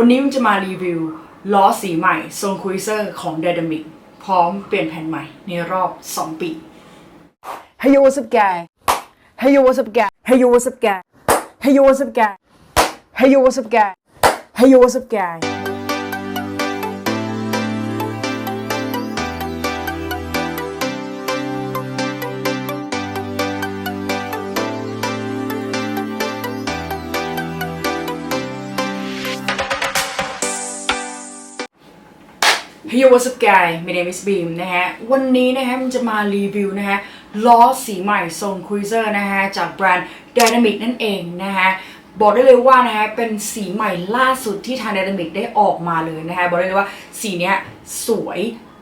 วันนี้มันจะมารีวิวล้อสีใหม่ทรงคุยเซอร์ของ d y n a m i c พร้อมเปลี่ยนแผ่นใหม่ในรอบ 2 ปี Hey yo, what's up, guy? Hey yo, what's up, guy? Hey yo, what's up, guy? Hey yo, what's up, guy? Hey yo, what's up, guy? Hey yo, what's up, guy? เฮ้ย what's up guy my name is Beam นะฮะ วันนี้นะฮะมันจะมารีวิวนะฮะล้อสีใหม่ทรง Cruiser นะฮะ จากแบรนด์ Dynamic นั่นเองนะฮะ บอกได้เลยว่านะฮะ เป็นสีใหม่ล่าสุดที่ทาง Dynamic ได้ออกมาเลยนะฮะ บอกได้เลยว่าสีเนี้ยสวย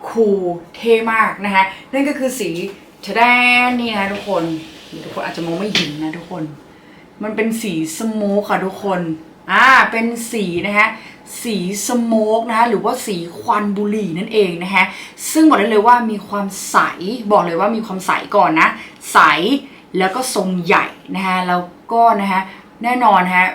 คูลเท่มากนะฮะ นั่นก็คือสีทแดนนี่นะทุกคน ทุกคนอาจจะมองไม่เห็นนะทุกคน มันเป็นสีสโมกค่ะทุกคน อ่าเป็นสีนะฮะสีสโมกนะฮะหรือว่าสีควันบุหรี่นั่นเองนะฮะซึ่งบอกได้เลยว่ามีความใสบอกเลยว่ามีความใสก่อนนะ ใสแล้วก็ทรงใหญ่นะฮะแล้วก็นะฮะแน่นอนฮะ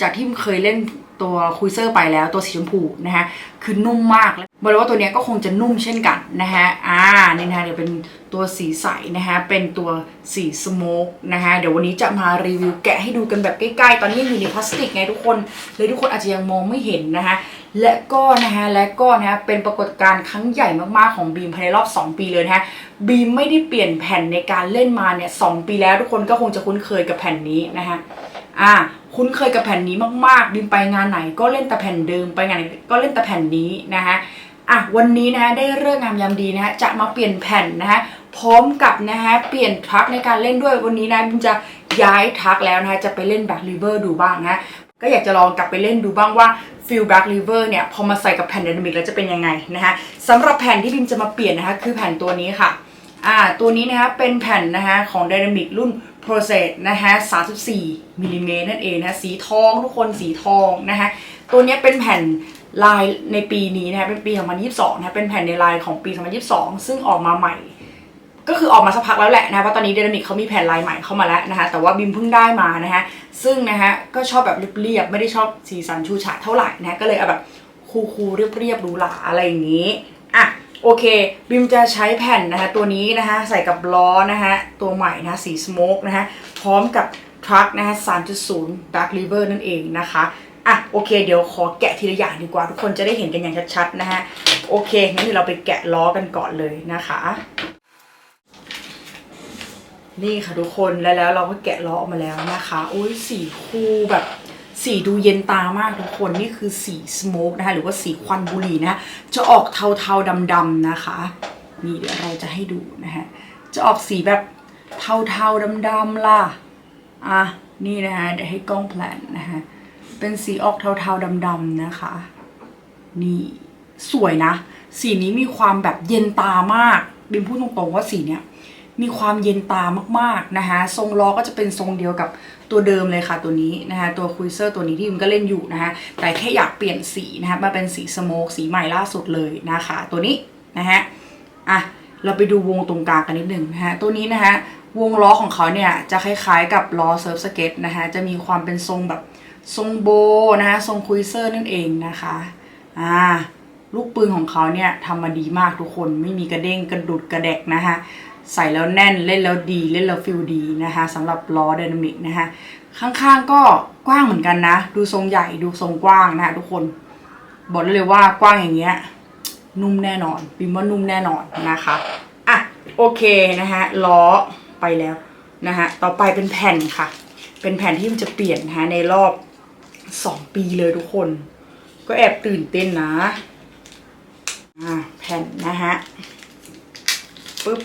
จากที่เคยเล่น ตัวคุยเซอร์ไปแล้วตัวสีชมพูนะฮะคือนุ่มมากแล้วบอกเลยว่าตัวนี้ก็คงจะนุ่มเช่นกันนะฮะอ่านี่นะฮะเดี๋ยวเป็นตัวสีใสนะฮะเป็นตัวสีสโมกนะฮะเดี๋ยววันนี้จะมารีวิวแกะให้ดูกันแบบใกล้ๆ ตอนนี้อยู่ในพลาสติกไงทุกคนเลยทุกคนอาจจะยังมองไม่เห็นนะฮะและก็นะฮะและก็นะฮะเป็นปรากฏการณ์ครั้งใหญ่มากๆของบีมภายในรอบ 2 ปีเลยนะฮะบีมไม่ได้เปลี่ยนแผ่นในการเล่นมาเนี่ยสองปีแล้วทุกคนก็คงจะคุ้นเคยกับแผ่นนี้นะฮะ อ่าคุ้นเคยกับแผ่นนี้มาก ๆ บินไปงานไหนก็เล่นแต่แผ่นเดิมไปงานไหนก็เล่นแต่แผ่นนี้นะฮะอะวันนี้นะฮะได้เรื่องงามยามดีนะฮะจะมาเปลี่ยนแผ่นนะฮะพร้อมกับนะฮะเปลี่ยนทรัคในการเล่นด้วยวันนี้นะบินจะย้ายทรัคแล้วนะฮะจะไปเล่นแบ็คริเวอร์ดูบ้างนะก็อยากจะลองกลับไปเล่นดูบ้างว่าฟิลแบ็คริเวอร์เนี่ยพอมาใส่กับแผ่นไดนามิกแล้วจะเป็นยังไงนะฮะสำหรับแผ่นที่บิมจะมาเปลี่ยนนะคะคือแผ่นตัวนี้ค่ะอ่าตัวนี้นะคะเป็นแผ่นนะคะของ Dynamic รุ่น Process นะคะ34มิลลิเมตรนั่นเองนะสีทองทุกคนสีทองนะคะตัวนี้เป็นแผ่นลายในปีนี้นะคะเป็นปี 2022นะคะเป็นแผ่นในลายของปี 2022 ซึ่งออกมาใหม่ ก็คือออกมาสักพักแล้วแหละนะเพราะตอนนี้เดนามิกเขามีแผ่นลายใหม่เข้ามาแล้วนะคะแต่ว่าบิมเพิ่งได้มานะคะซึ่งนะคะก็ชอบแบบเรียบๆไม่ได้ชอบสีสันชูฉาดเท่าไหร่นะก็เลยเอาแบบคูลๆเรียบๆหรูหราอะไรอย่างนี้อะ โอเคบิมจะใช้แผ่นนะคะตัวนี้นะคะใส่กับล้อนะคะตัวใหม่นะสีสโมกนะคะพร้อมกับทรัคนะคะ3.0 Dark River นั่นเองนะคะอะโอเค เดี๋ยวขอแกะทีละอย่างดีกว่า ทุกคนจะได้เห็นกันอย่างชัดๆนะคะโอเคงั้นเดี๋ยวเราไปแกะล้อกันก่อนเลยนะคะ นี่ค่ะทุกคนแล้วแล้วเราก็แกะล้อออกมาแล้วนะคะ โอ้ยสีคูแบบ สีดูเย็นตามากทุกคนนี่คือสีสโมกนะคะหรือว่าสีควันบุหรี่นะจะออกเทาๆดำๆนะคะ นี่เดี๋ยวเราจะให้ดูนะฮะจะออกสีแบบเทาๆดำๆล่ะอะนี่นะคะเดี๋ยวให้กล้องแพลนนะคะเป็นสีออกเทาๆดำๆนะคะ นี่สวยนะ สีนี้มีความแบบเย็นตามาก บิมพูดตรงๆว่าสีเนี้ย มีความเย็นตามากๆนะคะทรงล้อก็จะเป็นทรงเดียวกับตัวเดิมเลยค่ะตัวนี้นะคะตัวคุยเซอร์ตัวนี้ที่บิมก็เล่นอยู่นะคะแต่แค่อยากเปลี่ยนสีนะคะมาเป็นสีสโมกสีใหม่ล่าสุดเลยนะคะ ตัวนี้นะฮะอะเราไปดูวงตรงกลางกันนิดหนึ่งนะคะตัวนี้นะคะวงล้อของเขาเนี่ยจะคล้ายๆกับล้อเซิร์ฟสเก็ตนะคะจะมีความเป็นทรงแบบทรงโบนะคะทรงคุยเซอร์นั่นเองนะคะอ่าลูกปืนของเขาเนี่ยทำมาดีมากทุกคนไม่มีกระเด้งกระดุดกระแดกนะคะ ใส่แล้วแน่นเล่นแล้วดีเล่นแล้วฟิลดีนะคะสำหรับล้อไดนามิกนะคะข้างๆก็กว้างเหมือนกันนะ ดูทรงใหญ่ดูทรงกว้างนะคะทุกคนบอกได้เลยว่ากว้างอย่างเงี้ยนุ่มแน่นอนบิมว่านุ่มแน่นอนนะคะอะโอเคนะคะล้อไปแล้วนะคะต่อไปเป็นแผ่นค่ะ เป็นแผ่นที่มันจะเปลี่ยนนะคะในรอบสองปีเลยทุกคน ก็แอบตื่นเต้นนะอ่าแผ่นนะฮะปึ๊บ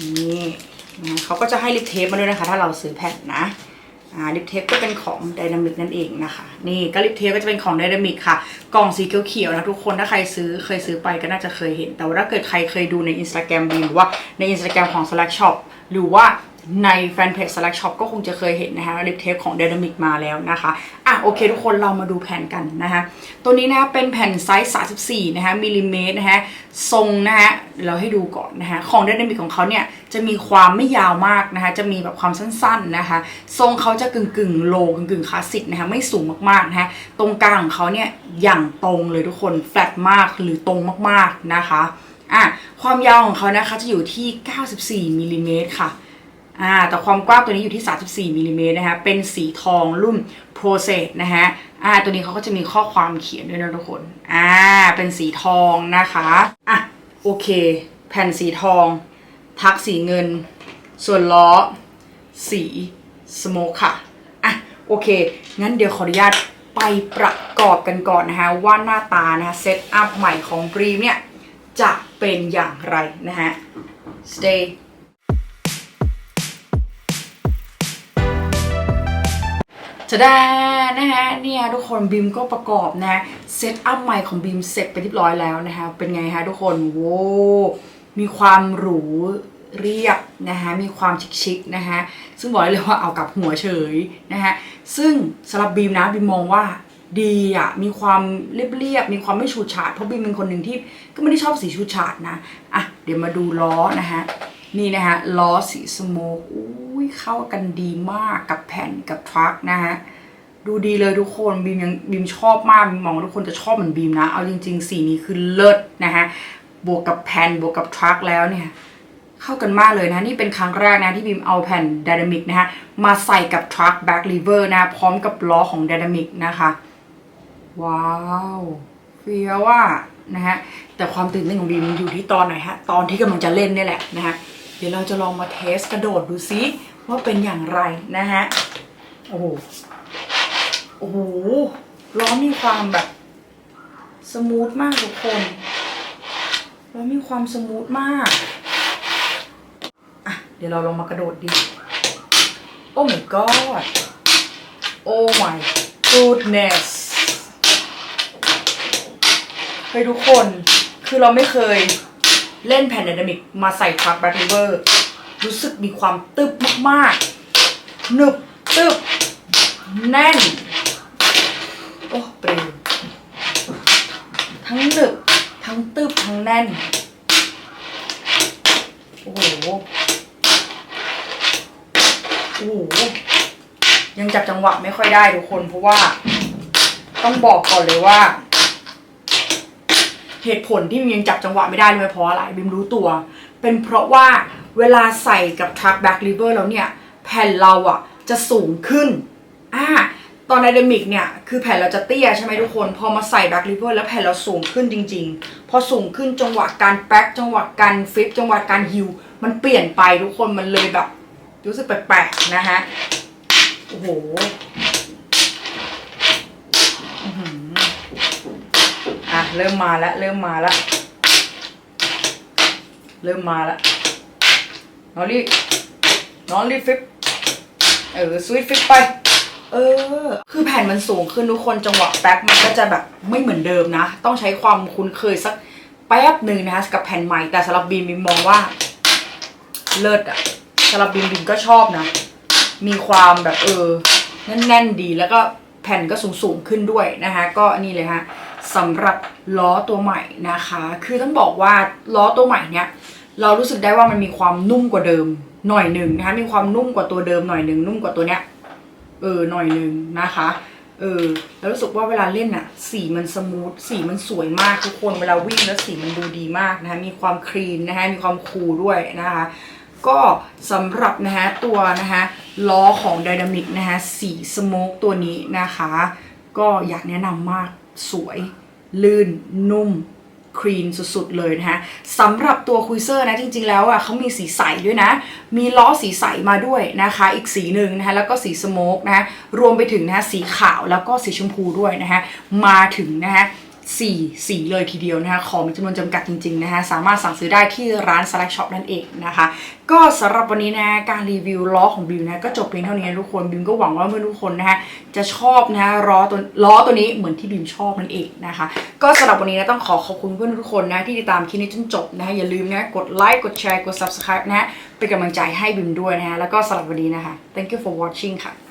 นี่นะเขาก็จะให้ลิปเทปมาด้วยนะคะ ถ้าเราซื้อแผ่นนะอ่าลิปเทปก็เป็นของไดนามิกนั่นเองนะคะ นี่ก็ลิปเทปก็จะเป็นของไดนามิกค่ะ กล่องสีเขียวๆนะทุกคนถ้าใครซื้อเคยซื้อไปก็น่าจะเคยเห็น แต่ว่าถ้าเกิดใครเคยดูใน Instagram บีหรือว่าใน Instagram ของ Select Shop หรือว่า ในแฟนเพจ Slack Shop ก็คงจะเคยเห็นนะคะลิปเทปของ Dynamic มาแล้วนะคะ อะโอเคทุกคนเรามาดูแผ่นกันนะคะ ตัวนี้นะคะเป็นแผ่นไซส์ 34 นะคะมิลลิเมตรนะคะทรงนะคะเราให้ดูก่อนนะคะของ Dynamic ของเขาเนี่ยจะมีความไม่ยาวมากนะคะ จะมีแบบความสั้นๆนะคะ ทรงเขาจะกึ่งกึ่งๆโลกึ่งกึ่งคลาสสิกนะคะไม่สูงมากๆนะคะตรงกลางของเขาเนี่ยอย่างตรงเลยทุกคนแฟลตมากหรือตรงมากๆนะคะอะความยาวของเขานะคะจะอยู่ที่ 94มิลลิเมตรค่ะ อ่าแต่ความกว้างตัวนี้อยู่ที่ 34มิลลิเมตรนะคะ เป็นสีทองรุ่น Process นะคะอ่าตัวนี้เขาก็จะมีข้อความเขียนด้วยนะทุกคนอ่าเป็นสีทองนะคะอะโอเค แผ่นสีทองทักสีเงิน ส่วนล้อ สีสโมกค่ะอะโอเค งั้นเดี๋ยวขออนุญาตไปประกอบกันก่อนนะคะว่าหน้าตานะคะเซตอัพใหม่ของบรีมเนี่ย จะเป็นอย่างไรนะฮะ stay จะได้นะฮะเนี่ยทุกคนบีมก็ประกอบนะเซตอัพใหม่ของบีมเสร็จไปเรียบร้อยแล้วนะคะเป็นไงฮะทุกคนโว้มีความหรูเรียบนะคะมีความชิคๆนะคะซึ่งบอกเลยว่าเอากับหัวเฉยนะคะซึ่งสำหรับบีมนะบีมมองว่าดีอะมีความเรียบๆมีความไม่ฉูดฉาดเพราะบีมเป็นคนหนึ่งที่ก็ไม่ได้ชอบสีฉูดฉาดนะอะเดี๋ยวมาดูล้อนะคะ นี่นะคะล้อสีสโมกอุ้ยเข้ากันดีมากกับแผ่นกับทรัคนะฮะดูดีเลยทุกคนบีมยังบีมชอบมากบีมมองทุกคนจะชอบเหมือนบีมนะ เอาจริง ๆ สีนี้คือเลิศนะฮะบวกกับแผ่นบวกกับทรัคแล้วเนี่ยเข้ากันมากเลยนะ นี่เป็นครั้งแรกนะที่บีมเอาแผ่น Dynamic นะฮะมาใส่กับทรัค Back Lever นะพร้อมกับล้อของ Dynamic นะคะว้าวเฟี้ยวว่านะฮะแต่ความตื่นเต้นของบีมอยู่ที่ตอนไหนฮะตอนที่กำลังจะเล่นเนี่ยแหละนะฮะ เดี๋ยวเราจะลองมาเทสกระโดดดูซิว่าเป็นอย่างไรนะฮะ โอ้โห โอ้โห ล้อมีความแบบ สมูทมากทุกคน ล้อมีความสมูทมาก อะ เดี๋ยวเราลองมากระโดดดิโอ้ my god โอ้ my goodness เฮ้ยทุกคน คือเราไม่เคย เล่นแผ่นไดนามิกมาใส่ทรัคแบ็คลิเวอร์รู้สึกมีความตึบมากๆหนึบตึบแน่น โอ้เปรี้ยวทั้งหนึบ ทั้งตึบทั้งแน่น โอ้โหโอ้โหยังจับจังหวะไม่ค่อยได้ทุกคนเพราะว่า ต้องบอกก่อนเลยว่า เหตุผลที่บิมยังจับจังหวะไม่ได้เลยเพราะอะไรบิมรู้ตัว เป็นเพราะว่าเวลาใส่กับ truck back lever แล้วเนี่ย แผ่นเราอะจะสูงขึ้นอ่าตอนไดนามิกเนี่ย คือแผ่นเราจะเตี้ยใช่ไหมทุกคน พอมาใส่ back lever แล้วแผ่นเราสูงขึ้นจริง ๆ พอสูงขึ้นจังหวะการแบ็กจังหวะการฟลิปจังหวะการฮิวมันเปลี่ยนไปทุกคนมันเลยแบบ รู้สึกแปลกๆนะฮะโอ้โห อะ เริ่มมาแล้วเริ่มมาแล้วเริ่มมาแล้วน้องรีน้องรีฟิปเออสวิตฟิปไป เออ คือแผ่นมันสูงขึ้นทุกคนจังหวะแบ็คมันก็จะแบบไม่เหมือนเดิมนะ ต้องใช้ความคุ้นเคยสักแป๊บหนึ่งนะคะกับแผ่นใหม่แต่สำหรับบีมบีมมองว่า เลิศอะสำหรับบีมบีมก็ชอบนะ มีความแบบเออแน่นๆดีแล้วก็แผ่นก็สูงๆขึ้นด้วยนะคะก็นี่เลยฮะ สำหรับล้อตัวใหม่นะคะ คือต้องบอกว่าล้อตัวใหม่เนี่ยเรารู้สึกได้ว่ามันมีความนุ่มกว่าเดิมหน่อยหนึ่งนะคะมีความนุ่มกว่าตัวเดิมหน่อยหนึ่งนุ่มกว่าตัวเนี้ยเออหน่อยหนึ่งนะคะเออแล้วรู้สึกว่าเวลาเล่นอะสีมันสมูทสีมันสวยมากทุกคนเวลาวิ่งแล้วสีมันดูดีมากนะคะมีความคลีนนะคะมีความคูลด้วยนะคะ ก็สำหรับนะคะตัวนะคะล้อของ Dynamic นะคะสีสโมกตัวนี้นะคะ ก็อยากแนะนำมาก สวย ลื่น นุ่มครีนสุดๆเลยนะคะสำหรับตัวคุยเซอร์นะจริงๆแล้วอะเขามีสีใสด้วยนะ มีล้อสีใสมาด้วยนะคะ อีกสีหนึ่งนะคะแล้วก็สีสโมกนะคะรวมไปถึงนะคะสีขาวแล้วก็สีชมพูด้วยนะคะมาถึงนะคะ 4 สีเลยทีเดียวนะคะ ของมีจำนวนจำกัดจริงๆนะคะ สามารถสั่งซื้อได้ที่ร้าน Select Shop นั่นเองนะคะ ก็สำหรับวันนี้นะการรีวิวล้อของบิวนะก็จบเพียงเท่านี้ทุกคนบิวก็หวังว่าเพื่อนทุกคนนะคะจะชอบนะะล้อตัวล้อตัวนี้เหมือนที่บิวชอบนั่นเองนะคะ ก็สำหรับวันนี้นะต้องขอขอบคุณเพื่อนทุกคนนะที่ติดตามคลิปนี้จนจบนะคะอย่าลืมนะกดไลค์กดแชร์กด subscribe นะเป็นกำลังใจให้บิวด้วยนะคะแล้วก็สำหรับวันนี้นะคะ thank you for watching ค่ะ